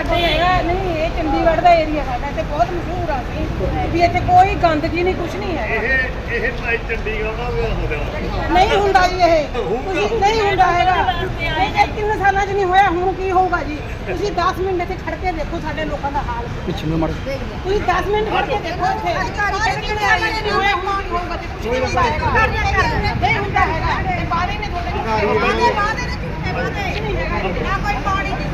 ਨਹੀਂ ਇਹ ਚੰਡੀਗੜ੍ਹ ਦਾ ਏਰੀਆ ਸਾਡਾ ਤੇ ਬਹੁਤ ਮਸ਼ਹੂਰ ਆ ਜੀ। ਵੀ ਇੱਥੇ ਕੋਈ ਗੰਦਗੀ ਨਹੀਂ ਕੁਛ ਨਹੀਂ ਹੈ ਇਹ ਇਹ ਭਾਈ ਚੰਡੀਗੜ੍ਹ ਦਾ ਵੀ ਹੋ ਗਿਆ ਨਹੀਂ ਹੁੰਦਾ ਜੀ ਇਹ। ਤੁਸੀਂ ਨਹੀਂ ਹੁੰਦਾ ਹੈਗਾ। ਇਹ ਤਿੰਨ ਸਾਲਾਂ 'ਚ ਨਹੀਂ ਹੋਇਆ ਹੁਣ ਕੀ ਹੋਊਗਾ ਜੀ? ਤੁਸੀਂ 10 ਮਿੰਟ ਇੱਥੇ ਖੜ ਕੇ ਦੇਖੋ ਸਾਡੇ ਲੋਕਾਂ ਦਾ ਹਾਲ। ਪਿੱਛੇ ਨੂੰ ਮੜ ਤੁਸੀਂ 10 ਮਿੰਟ ਖੜ ਕੇ ਦੇਖੋ ਇੱਥੇ। ਤਿੰਨ ਸਾਲਾਂ 'ਚ ਨਹੀਂ ਹੋਇਆ ਹੁਣ ਕੀ ਹੋਊਗਾ ਜੀ ਕੁਛ ਨਹੀਂ ਹੁੰਦਾ ਹੈਗਾ। ਨਹੀਂ ਹੁੰਦਾ ਹੈਗਾ। ਇਹ ਬਾਰੇ ਨੇ ਤੁਹਾਡੇ ਬਾਰੇ ਬਾਰੇ ਨੇ ਝੂਠੇ ਬਾਰੇ ਨਹੀਂ ਹੈਗਾ ਜੀ। ਨਾ ਕੋਈ ਪਾਣੀ ਦੀ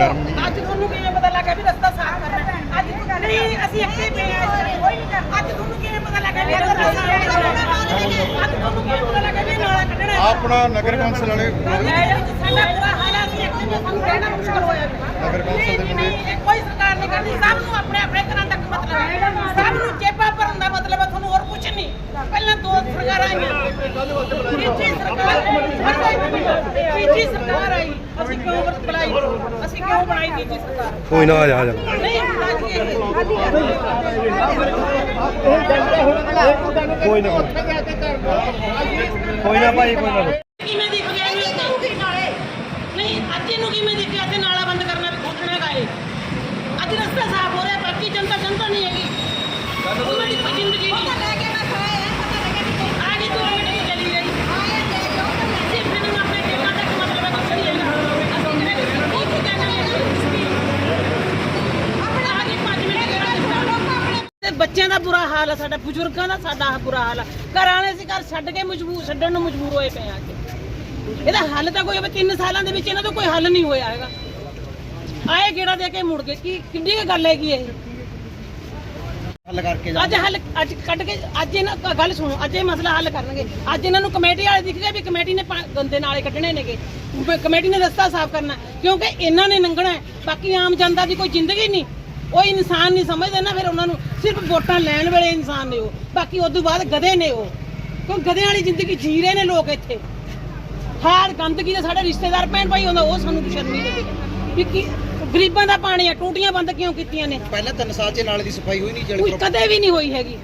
ਅੱਜ ਤੁਹਾਨੂੰ ਕਿਵੇਂ ਪਤਾ ਲੱਗਾ ਵੀ ਰਸਤਾ ਸਾਫ਼ ਕਰਨਾ ਅੱਜ ਨਹੀਂ ਅਸੀਂ ਇੱਥੇ ਪਏ ਆ ਕੋਈ ਨਹੀਂ ਕਰਦਾ ਅੱਜ ਤੁਹਾਨੂੰ ਕਿਵੇਂ ਪਤਾ ਲੱਗਾ ਵੀ ਰਸਤਾ ਸਾਫ਼ ਕਰਨਾ ਅੱਜ ਤੁਹਾਨੂੰ ਕਿਵੇਂ ਪਤਾ ਲੱਗਾ ਵੀ ਇਹ ਨਾਲਾ ਕੱਢਣਾ ਹੈ? ਆਪਣਾ ਨਗਰ ਕੌਂਸਲ ਵਾਲੇ ਸਾਡਾ ਪੂਰਾ ਹਾਲ ਹੈ। ਅਸੀਂ ਇੱਥੇ ਵੀ ਸਾਨੂੰ ਰਹਿਣਾ ਮੁਸ਼ਕਲ ਹੋਇਆ ਪਿਆ। ਨਗਰ ਕੌਂਸਲ ਦੇ ਇਹ ਕੋਈ ਸਰਕਾਰ ਨਹੀਂ ਕਰਦੀ। ਸਭ ਨੂੰ ਆਪਣੇ ਆਪਣੇ ਘਰਾਂ ਤੱਕ ਮਤਲਬ ਹੈ। ਸਭ ਨੂੰ ਚੇਪਾ ਭਰਨ ਦਾ ਮਤਲਬ ਹੈ। ਤੁਹਾਨੂੰ ਹੋਰ ਕੁਝ ਨਹੀਂ। ਪਹਿਲਾਂ ਦੋ ਸਰਕਾਰਾਂ ਆਈਆਂ। ਤੀਜੀ ਸਰਕਾਰ ਤੀਜੀ ਸਰਕਾਰ ਆਈ। ਅਸੀਂ ਕਿਉਂ ਬੁਲਾਈ ਅਸੀਂ ਕਿਉਂ ਬਣਾਈ ਤੀਜੀ ਸਰਕਾਰ? ਕੋਈ ਨਾ ਆ ਜਾ ਆ ਜਾ। ਨਹੀਂ ਜੀ ਇਹ ਕੋਈ ਨਾ ਕੋਈ ਨਾ ਭਾਈ ਕੋਈ ਨਾ। ਕਿਵੇਂ ਦਿਖ ਗਿਆ ਇਹਨੂੰ ਇਹਨੂੰ ਕੀ ਨਾਲੇ ਨਹੀਂ ਅੱਜ ਇਹਨੂੰ ਕਿਵੇਂ ਦਿਖਿਆ ਤੇ ਨਾਲਾ ਬੰਦ ਕਰਨਾ ਵੀ ਖੋਲਣਾ ਹੈਗਾ ਇਹ ਅੱਜ ਰਸਤਾ ਸਾਫ਼ ਹੋ ਰਿਹਾ ਬਾਕੀ ਜਨਤਾ ਜਨਤਾ ਨਹੀਂ ਹੈਗੀ ਉਹਨਾਂ ਦੀ ਕੋਈ ਜ਼ਿੰਦਗੀ ਨਹੀਂ ਆ ਗਈ ਦੋ ਮਿੰਟ ਦੀ ਚਲੀ ਗਈ ਸਿਰਫ ਇਹਨਾਂ ਨੂੰ ਆਪਣੇ ਟੇਕਾਂ ਤੱਕ ਮਤਲਬ ਹੈ ਕੁਛ ਨਹੀਂ ਹੈਗਾ ਅਸੀਂ ਜਿਹੜੇ ਉਹ ਕੀ ਕਹਿਣਾ ਆਪਣਾ ਆ ਗਈ 5 ਮਿੰਟ ਜਿਹੜਾ ਤੇ ਬੱਚਿਆਂ ਦਾ ਬੁਰਾ ਹਾਲ ਆ ਸਾਡਾ ਬਜ਼ੁਰਗਾਂ ਦਾ ਸਾਡਾ ਬੁਰਾ ਹਾਲ ਆ। ਘਰ ਆਣੇ ਸੀ ਘਰ ਛੱਡ ਕੇ ਮਜਬੂਰ ਛੱਡਣ ਨੂੰ ਮਜਬੂਰ ਹੋਏ ਪਏ ਆ ਕੇ ਇਹਦਾ ਹੱਲ ਤਾਂ ਕੋਈ ਹੋਵੇ 3 ਸਾਲਾਂ ਦੇ ਵਿੱਚ ਇਹਨਾਂ ਤੋਂ ਕੋਈ ਹੱਲ ਨਹੀਂ ਹੋਇਆ ਹੈਗਾ। ਆਏ ਗੇੜਾ ਦੇ ਕੇ ਮੁੜ ਗਏ ਕੀ ਕਿੰਨੀ ਕੁ ਗੱਲ ਹੈਗੀ ਇਹ? ਹੱਲ ਕਰਕੇ ਅੱਜ ਹੱਲ ਅੱਜ ਕੱਢ ਕੇ ਅੱਜ ਇਹਨਾਂ ਕ- ਗੱਲ ਸੁਣੋ ਅੱਜ ਇਹ ਮਸਲਾ ਹੱਲ ਕਰਨਗੇ। ਅੱਜ ਇਹਨਾਂ ਨੂੰ ਕਮੇਟੀ ਵਾਲੇ ਦਿਖ ਗਏ ਵੀ ਕਮੇਟੀ ਨੇ ਪਾ- ਗੰਦੇ ਨਾਲੇ ਕੱਢਣੇ ਨੇਗੇ। ਵੀ ਕਮੇਟੀ ਨੇ ਰਸਤਾ ਸਾਫ਼ ਕਰਨਾ ਕਿਉਂਕਿ ਇਹਨਾਂ ਨੇ ਲੰਘਣਾ ਹੈ। ਬਾਕੀ ਆਮ ਜਨਤਾ ਦੀ ਕੋਈ ਜ਼ਿੰਦਗੀ ਨਹੀਂ। ਉਹ ਇਨਸਾਨ ਨਹੀਂ ਸਮਝਦੇ ਨਾ ਫਿਰ ਉਹਨਾਂ ਨੂੰ ਸਿਰਫ ਵੋਟਾਂ ਲੈਣ ਵੇਲੇ ਇਨਸਾਨ ਨੇ ਉਹ। ਬਾਕੀ ਉਸ ਤੋਂ ਬਾਅਦ ਗਧੇ ਨੇ ਉਹ। ਕਿਉਂ ਗਧਿਆਂ ਵਾਲੀ ਜ਼ਿੰਦਗੀ ਜੀ ਰਹੇ ਨੇ ਲੋਕ ਇੱਥੇ। ਹਾਰ ਗੰਦਗੀ ਦੇ ਸਾਡੇ ਰਿਸ਼ਤੇਦਾਰ ਭੈਣ ਭਾਈ ਹੁੰਦਾ ਉਹ ਸਾਨੂੰ ਸ਼ਰਮ ਨਹੀਂ ਦਿੰਦੇ। ਵੀ ਕੀ ਗਰੀਬਾਂ ਦਾ ਪਾਣੀ ਆ ਟੂਟੀਆਂ ਬੰਦ ਕਿਉਂ ਕੀਤੀਆਂ ਨੇ? ਪਹਿਲਾਂ 3 ਸਾਲ ਚ ਨਾਲੇ ਦੀ ਸਫ਼ਾਈ ਹੋਈ ਨਹੀਂ ਕੋਈ ਕਦੇ ਵੀ ਨਹੀਂ ਹੋਈ ਹੈਗੀ।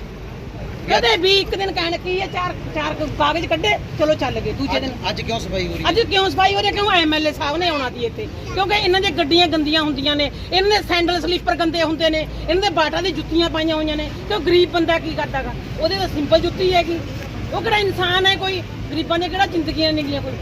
ਕਦੇ ਵੀ ਇੱਕ ਦਿਨ ਕਹਿਣ ਕੀ ਹੈ ਚਾਰ ਚਾਰ ਕਾਗਜ਼ ਕੱਢੇ ਚਲੋ ਚੱਲ ਗਏ ਦੂਜੇ ਦਿਨ। ਅੱਜ ਕਿਉਂ ਸਫ਼ਾਈ ਹੋ ਰਹੀ ਅੱਜ ਕਿਉਂ ਸਫ਼ਾਈ ਹੋ ਰਹੀ ਹੈ? ਕਿਉਂ ਐਮਐਲਏ ਸਾਹਿਬ ਨੇ ਆਉਣਾ ਦੀ ਇੱਥੇ? ਕਿਉਂਕਿ ਇਹਨਾਂ ਦੀਆਂ ਗੱਡੀਆਂ ਗੰਦੀਆਂ ਹੁੰਦੀਆਂ ਨੇ ਇਹਨਾਂ ਦੇ ਸੈਂਡਲ ਸਲੀਪਰ ਗੰਦੇ ਹੁੰਦੇ ਨੇ ਇਹਨਾਂ ਦੇ ਬਾਟਾ ਦੀ ਜੁੱਤੀਆਂ ਪਾਈਆਂ ਹੋਈਆਂ ਨੇ ਤੇ ਉਹ ਗਰੀਬ ਬੰਦਾ ਕੀ ਕਰਦਾਗਾ ਉਹਦੇ ਤਾਂ ਸਿੰਪਲ ਜੁੱਤੀ ਹੈਗੀ। ਉਹ ਕਿਹੜਾ ਇਨਸਾਨ ਹੈ ਕੋਈ? ਗਰੀਬਾਂ ਦੀਆਂ ਕਿਹੜਾ ਜ਼ਿੰਦਗੀਆਂ ਨਿਕਲੀਆਂ ਕੋਈ?